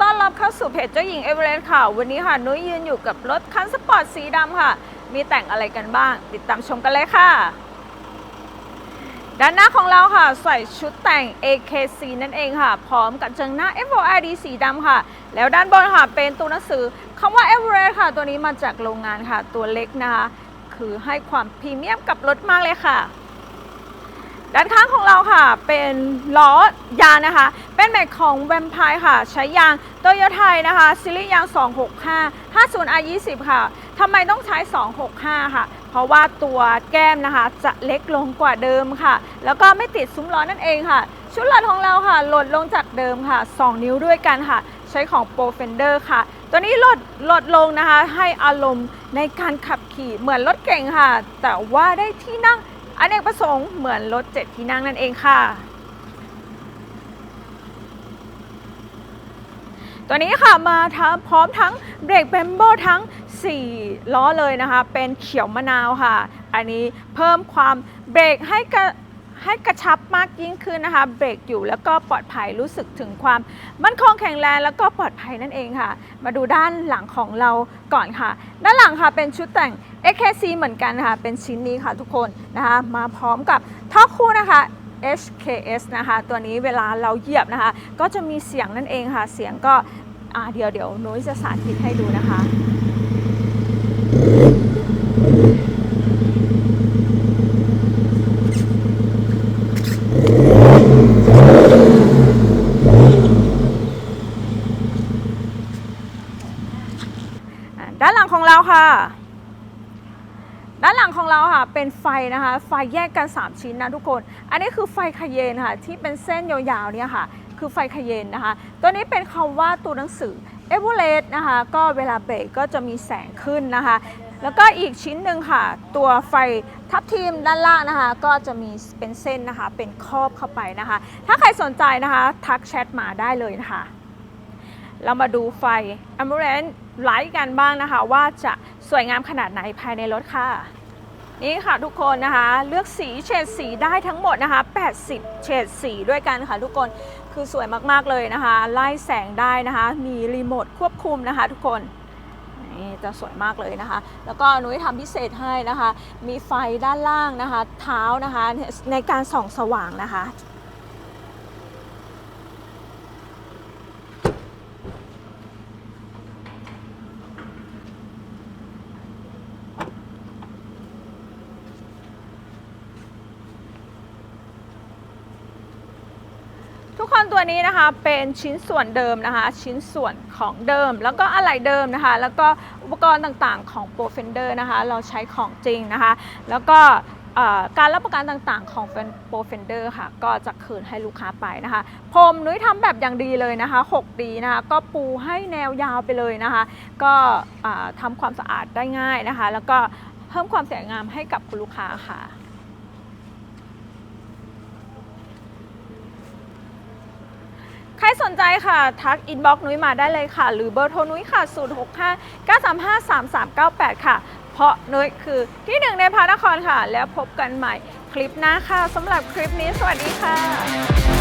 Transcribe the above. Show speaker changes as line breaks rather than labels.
ต้อนรับเข้าสู่เพจเจ้าหญิงเอเวอเรสต์ค่ะ วันนี้ค่ะ นุ้ยยืนอยู่กับรถคันสปอร์ตสีดำค่ะ มีแต่งอะไรกันบ้าง ติดตามชมกันเลยค่ะ ด้านหน้าของเราค่ะ ใส่ชุดแต่ง AKC นั่นเองค่ะ พร้อมกับเจิงหน้า FOID สีดำค่ะ แล้วด้านบนค่ะ เป็นตัวหนังสือคำว่า Everest ค่ะ ตัวนี้มาจากโรงงานค่ะ ตัวเล็กนะคะ คือให้ความพรีเมียมกับรถมากเลยค่ะ ด้านข้างของเราค่ะ เป็นล้อยางนะคะ เป็นแม็กของแวมไพร์ค่ะ ใช้ยางโตโยไทยนะคะซีรีส์ยาง 265 50 R20 ค่ะทำไมต้องใช้ 265 ค่ะ เพราะว่าตัวแก้มนะคะ จะเล็กลงกว่าเดิมค่ะ แล้วก็ไม่ติดซุ้มล้อนั่นเองค่ะ ชุดหลังของเราค่ะลดลงจากเดิมค่ะ 2 นิ้วด้วยกันค่ะ ใช้ของ Pro Fender ค่ะ ตัวนี้ลดลดลงนะคะ ให้อารมณ์ในการขับขี่เหมือนรถเก่งค่ะ แต่ว่าได้ที่นั่ง อันเนกประสงค์เหมือนรถเจ็ดที่นั่งนั่นเองค่ะ ตัวนี้ค่ะมาทำพร้อมทั้งเบรกเบมโบทั้ง 4 ล้อเลยนะคะ เป็นเขียวมะนาวค่ะ อันนี้เพิ่มความเบรกให้กับ ให้กระชับมากยิ่งขึ้นนะคะเบรกอยู่แล้วก็ปลอดภัยรู้สึกถึงความมั่นคงแข็งแรงแล้วก็ปลอดภัยนั่นเองค่ะ มาดูด้านหลังของเราก่อนค่ะ ด้านหลังค่ะเป็นชุดแต่ง AKC เหมือนกันค่ะเป็นชิ้นนี้ค่ะทุกคนนะคะมาพร้อมกับท่อคู่นะคะ HKS นะคะ ตัวนี้เวลาเราเหยียบนะคะ ก็จะมีเสียงนั่นเองค่ะ เสียงก็เดี๋ยวเดี๋ยวนุ้ยจะสาธิตให้ดูนะคะ ด้านหลังของเราค่ะ ด้านหลังของเราค่ะ เป็นไฟนะคะ ไฟแยกกัน 3 ชิ้นนะทุกคน อันนี้คือไฟคาเยนค่ะ ที่เป็นเส้นยาวๆเนี่ยค่ะ คือไฟคาเยนนะคะ ตัวนี้เป็นคำว่าตัวหนังสือเอเวอเรสต์นะคะ ก็เวลาเบรกก็จะมีแสงขึ้นนะคะ แล้วก็อีกชิ้นหนึ่งค่ะ ตัวไฟทับทีมด้านล่างนะคะ ก็จะมีเป็นเส้นนะคะ เป็นครอบเข้าไปนะคะ ถ้าใครสนใจนะคะ ทักแชทมาได้เลยนะคะ เรามาดูไฟ a m b u l a n c e ไลท์กันบ้างนะคะว่าจะสวยงามขนาดไหนภายในรถค่ะ นี่ค่ะทุกคนนะคะ เลือกสีเฉดสีได้ทั้งหมดนะคะ 80 เฉดสีด้วยกันค่ะทุกคนคือสวยมากๆเลยนะคะ ไล่แสงได้นะคะ มีรีโมทควบคุมนะคะ ทุกคนนี่จะสวยมากเลยนะคะ แล้วก็หนุ้ยทำพิเศษให้นะคะ มีไฟด้านล่างนะคะ เท้านะคะในการส่องสว่างนะคะ ทุกคนตัวนี้นะคะเป็นชิ้นส่วนเดิมนะคะ ชิ้นส่วนของเดิม แล้วก็อะไหล่เดิมนะคะ แล้วก็อุปกรณ์ต่างๆของ Pro Fender นะคะ เราใช้ของจริงนะคะ แล้วก็การรับประกันต่างๆของ Pro Fender ค่ะ ก็จะคืนให้ลูกค้าไปนะคะผมนุ้ยทำแบบอย่างดีเลยนะคะ6ปีนะคะ ก็ปูให้แนวยาวไปเลยนะคะ ก็ทำความสะอาดได้ง่ายนะคะ แล้วก็เพิ่มความสวยงามให้กับคุณลูกค้าค่ะ ใค รสนใจค่ะทักอินบ็อกซ์นุ้ยมาได้เลยค่ะ หรือเบอร์โทรนุ้ยค่ะ 065 935 3398 ค่ะ เพราะนุ้ยคือที่หนึ่งในพระนครค่ะ แล้วพบกันใหม่คลิปหน้าค่ะสำหรับคลิปนี้สวัสดีค่ะ